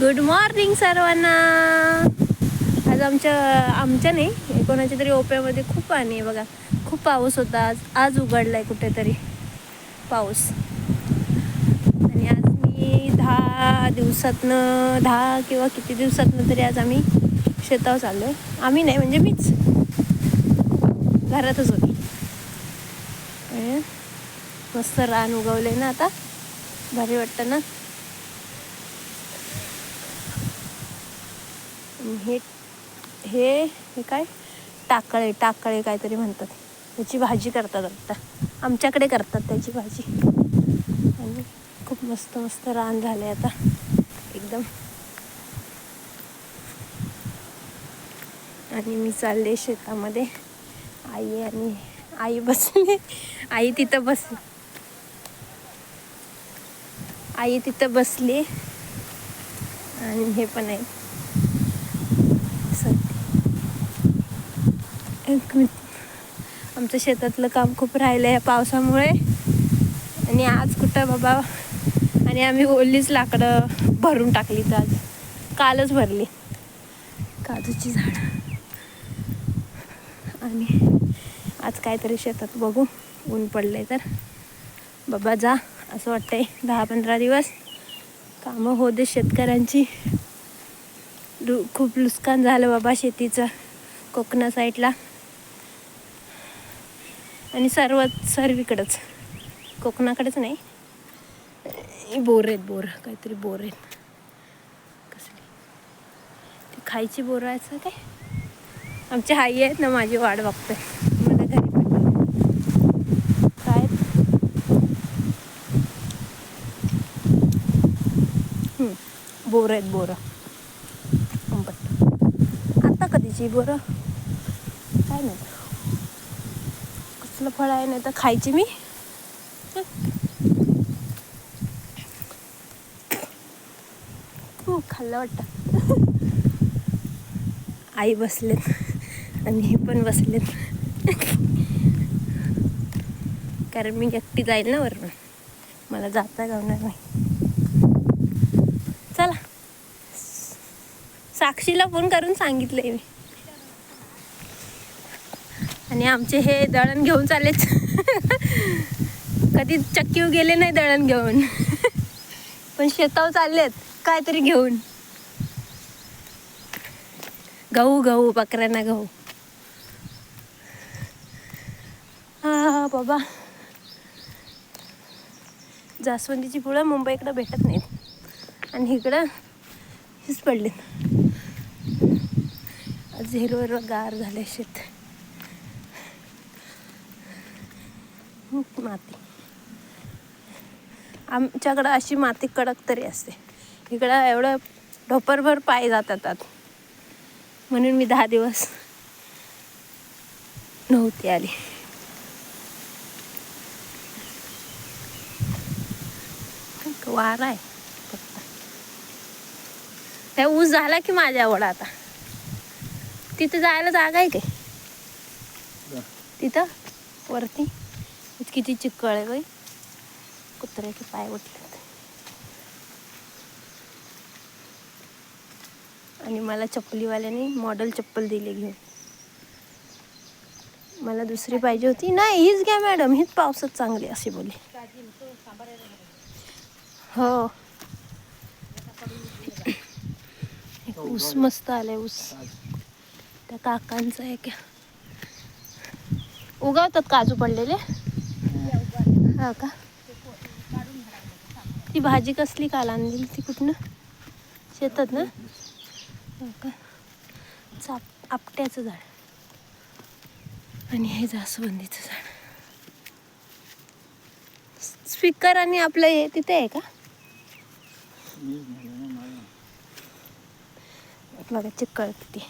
Good morning सर्वांना. आज आमच्या आमच्या नाही कोणाच्या तरी ओप्यामध्ये खूप पाणी आहे बघा. खूप पाऊस होता आज. आज उघडला आहे कुठेतरी. पाऊस. आणि आज मी दहा दिवसातनं दहा किंवा किती दिवसातनं तरी आज आम्ही शेतावर चाललो आहे आम्ही नाही म्हणजे मीच. घरातच होती. मस्त रान उगवले ना आता. भारी वाटतं ना? हे हे हे काय? टाकळे टाकळे काहीतरी म्हणतात. त्याची भाजी करतात आता. आमच्याकडे करतात त्याची भाजी. आणि खूप मस्त मस्त रान झाले आता. एकदम. आणि मी चालले शेतामध्ये. आई आणि आई बसली. आई तिथं बस आई तिथं बसली. आणि हे पण आहे. आमचं शेतातलं काम खूप राहिलं आहे पावसामुळे. आणि आज कुठं बाबा? आणि आम्ही ओलीच लाकडं भरून टाकली तर आज. कालच भरली. काजूची झाडं. आणि आज काहीतरी शेतात बघू. ऊन पडलंय तर. बाबा जा असं वाटतंय. दहा पंधरा दिवस. कामं हो दे शेतकऱ्यांची. लु खूप नुकसान झालं बाबा शेतीचं. कोकणा साईडला. आणि सर्व सर्वीकडंच. कोकणाकडेच नाही. बोर आहेत बोर. काहीतरी बोर आहेत. कसली? ते खायची बोरं आहेत काय आमची आई आहेत ना माझी वाट बघते. मला घरी पाठव. काय? हम्म, बोरं आहेत बोरं. आता कधीची बोरं? काय नाही कसलं फळ आहे नाही तर खायची मी. खूप खाल्लं वाटतं. आई बसलेत आणि हे पण बसलेत. कारण मी एकटी जाईल ना वरून. मला जाता गावणार नाही. चला. साक्षीला फोन करून सांगितलंय मी. आणि आमचे हे दळण घेऊन चालेच कधी चक्कीव गेले नाही दळण घेऊन. पण शेतावर चाललेत काहीतरी घेऊन. गहू गहू बकऱ्यांना गहू. हा बाबा. जास्वंदीची फुलं मुंबईकडं भेटत नाहीत. आणि इकडं हेच पडलेत. आज हिरवं गार झाले शेत. माती. आमच्याकडं अशी माती कडक तरी असते. इकडं एवढं ढोपरभर पाय जातात आत. म्हणून मी दहा दिवस नव्हती आली. वारा आहे फक्त. त्या ऊस झाला की माझ्या आवड आता? तिथं जायला जागा आहे काय? तिथं? वरती? किती चिक्कळ आहे बाई. कुत्र्याचे पाय उठलेत. आणि मला चप्पलीवाल्याने मॉडेल चप्पल दिली घेऊन. मला दुसरी पाहिजे होती. नाही हीच घ्या मॅडम हीच पावसात चांगली अशी बोली हो. एक ऊस मस्त आलाय ऊस. त्या काकांचा आहे का उगवतात काजू पडलेले? हा का? ती भाजी कसली काल आणली ती कुठनं? शेतात ना? हो का? चाप आपट्याचं झाड. आणि हे जास्वंदीचं झाड. स्पीकर आणि आपलं हे तिथे आहे का? बघा चिक्कळ किती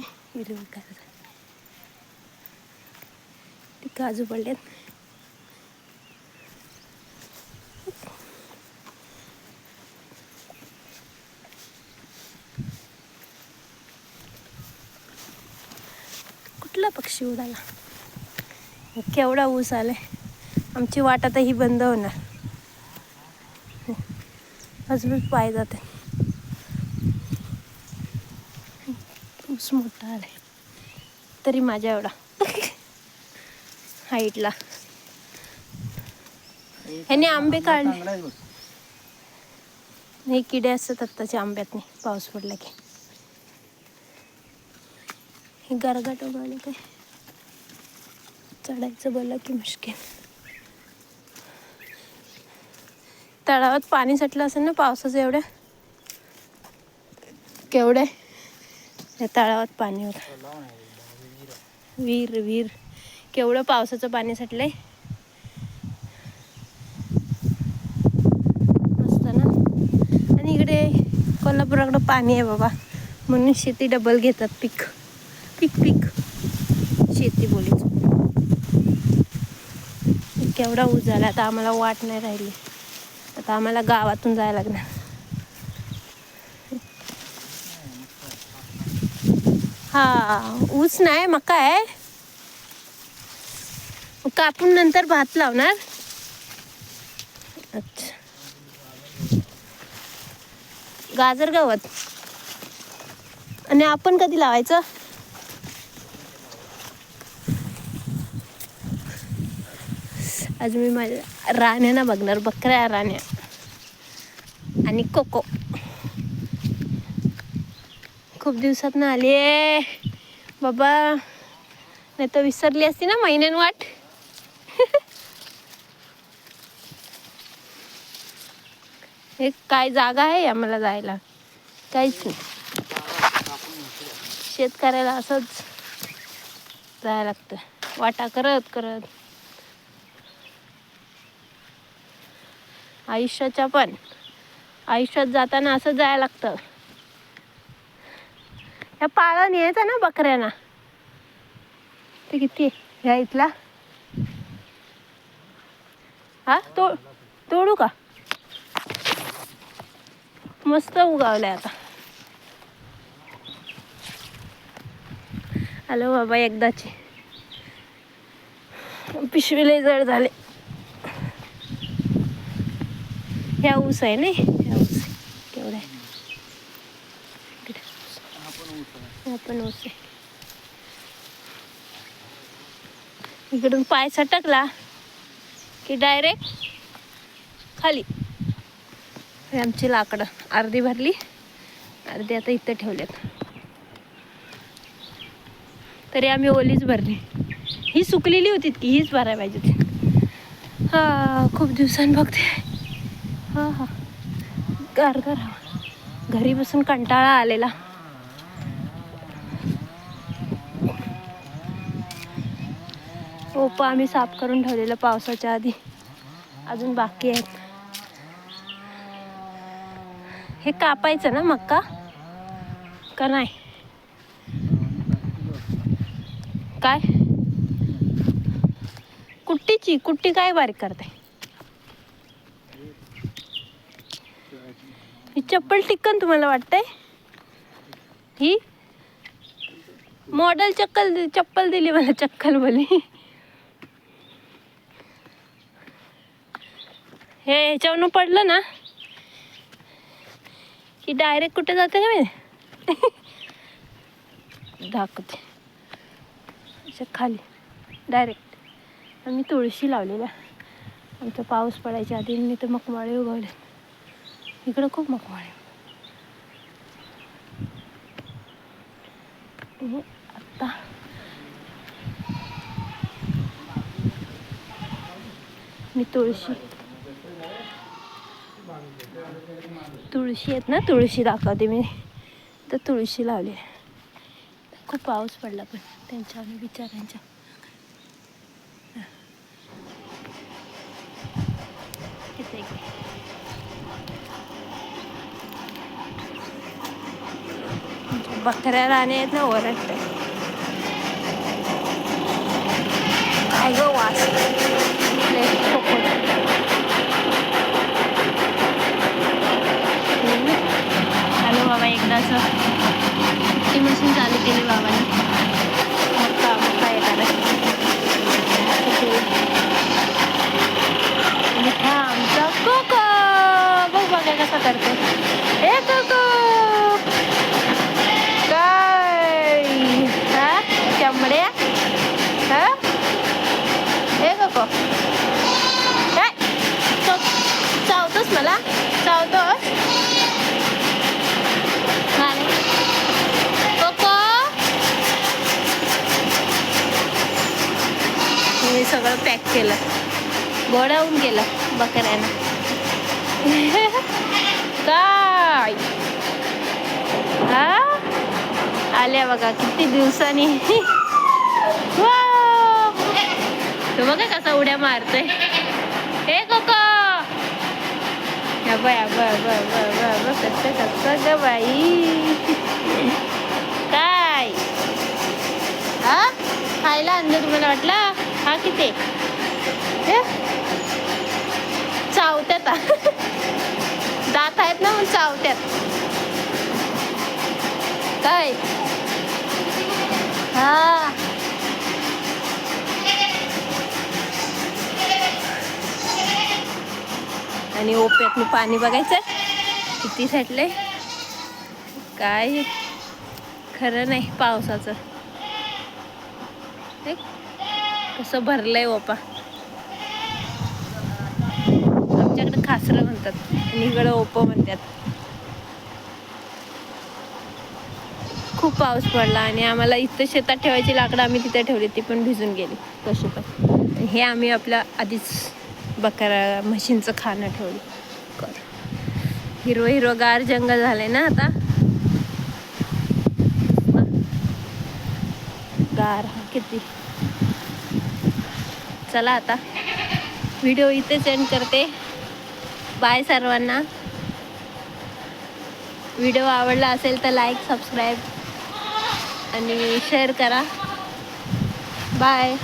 हिरवीगार झाली. ते काजू पडलेत. कुठला पक्षी उडाला? केवढा ऊस आलाय. आमची वाट आता ही बंद होणार. अजून पाय जाते मोठा आहे. तरी माझ्या एवढा. हाईटला. ह्याने आंबे काढले. नाही किडे असतात आत्ताच्या आंब्यात नाही पाऊस पडला की. हे गरगाट उगाले काय? चढायचं बोललं की मुश्किल. तळावात पाणी साठलं असेल ना पावसाचं एवढ्या? केवढ्या या तळावात पाणी होतं. विहीर विहीर केवढं पावसाचं पाणी साठलंय मस्त ना? आणि इकडे कोल्हापुराकडं पाणी आहे बाबा. म्हणून शेती डबल घेतात पीक. पीक पीक. शेती बोलीच. केवढा उजाला आता आम्हाला वाट नाही राहिली. आता आम्हाला गावातून जायला लागणार. हा ऊस नाही मका आहे. कापून नंतर भात लावणार. अच्छा. गाजर गवत. आणि आपण कधी लावायचं? आज मी माझ्या राण्यांना बघणार बकऱ्या राण्या. आणि कोको. खूप दिवसात ना आली आहे. बाबा नाही तर विसरली असती ना महिन्यान वाट हे काय जागा आहे आम्हाला जायला? काहीच नाही. शेतकऱ्याला असंच जायला लागतं. वाटा करत करत. आयुष्याच्या पण. आयुष्यात जाताना असं जायला लागतं. ह्या पाळा न्यायचा ना बकऱ्यांना. ते किती? ह्या इथला. हा? तो तोडू का? मस्त उगावलंय आता. आलो बाबा एकदाची. पिशवीले जड झाले. ह्या ऊस आहे ना ह्या ऊस आहे. केवढा आहे इकडे. बनवते इकडून पाय सटकला की डायरेक्ट खाली. आमची लाकडं. अर्धी भरली अर्धी आता इथं ठेवल्यात तरी आम्ही ओलीच भरली. ही सुकलेली होती की हीच भरायला पाहिजे होती हा खूप दिवसांनी बघते. हा हा. गार गार घरी बसून कंटाळा आलेला. ओपं आम्ही साफ करून ठेवलेलं पावसाच्या आधी. अजून बाकी आहेत. हे कापायचं ना मक्का? का नाही? काय? कुट्टीची कुट्टी काय बारीक करते? ही चप्पल टिक्कन तुम्हाला वाटतंय? ही? मॉडेल चक्कल चप्पल दिली मला चक्कल बोली हे ह्याच्यावरून पडलं ना की डायरेक्ट कुठे जाते का मी दाखवते. अशा खाली. डायरेक्ट. आम्ही तुळशी लावलेल्या. आमचा पाऊस पडायच्या आधी मी तर मकमाळे उगवले. इकडं खूप मकमाळे आत्ता मी तुळशी तुळशी आहेत ना तुळशी दाखवते मी. तर तुळशी लावली आहे. खूप पाऊस पडला पण त्यांच्या आणि बिचाऱ्यांच्या. बकऱ्या राणे आहेत ना ओरडते. काय गो वास. असं ती मशीन चालू केली बाबाने. मोठा मोठा येणार मोठा आमचा कोको. बघ बघा कसा करते ए कोको. सगळं पॅक केलं. गोडावून गेलं बकऱ्यानं. काय? हा? आल्या बघा किती दिवसांनी. तो बघा कसा उड्या मारतोय. हे कोको! अबय अबय अबय अबय अबय कसं कसं ग बाई. काय? हा? खायला अंदर तुम्हाला वाटलं? हा किती? हे? चावत्यात. दात आहेत ना मग चावत्यात. काय? हा. आणि ओप्यात पाणी बघायचं किती साठले काय? खरं नाही पावसाचं. कसं भरलंय ओपा आमच्याकडे खासरं म्हणतात. आणि इकडं ओपं म्हणतात. खूप पाऊस पडला आणि आम्हाला इथं शेतात ठेवायची लाकडं आम्ही तिथे ठेवली ती पण भिजून गेली. कशी पण. हे आम्ही आपल्या आधीच बकरा म्हशींचं खाणं ठेवलं. कर. हिरवं गार जंगल झाले ना आता. गार किती. चला आता. व्हिडिओ इथे सेंड करते. बाय सर्वांना. व्हिडिओ आवडला असेल तर लाईक सबस्क्राईब आणि शेअर करा. बाय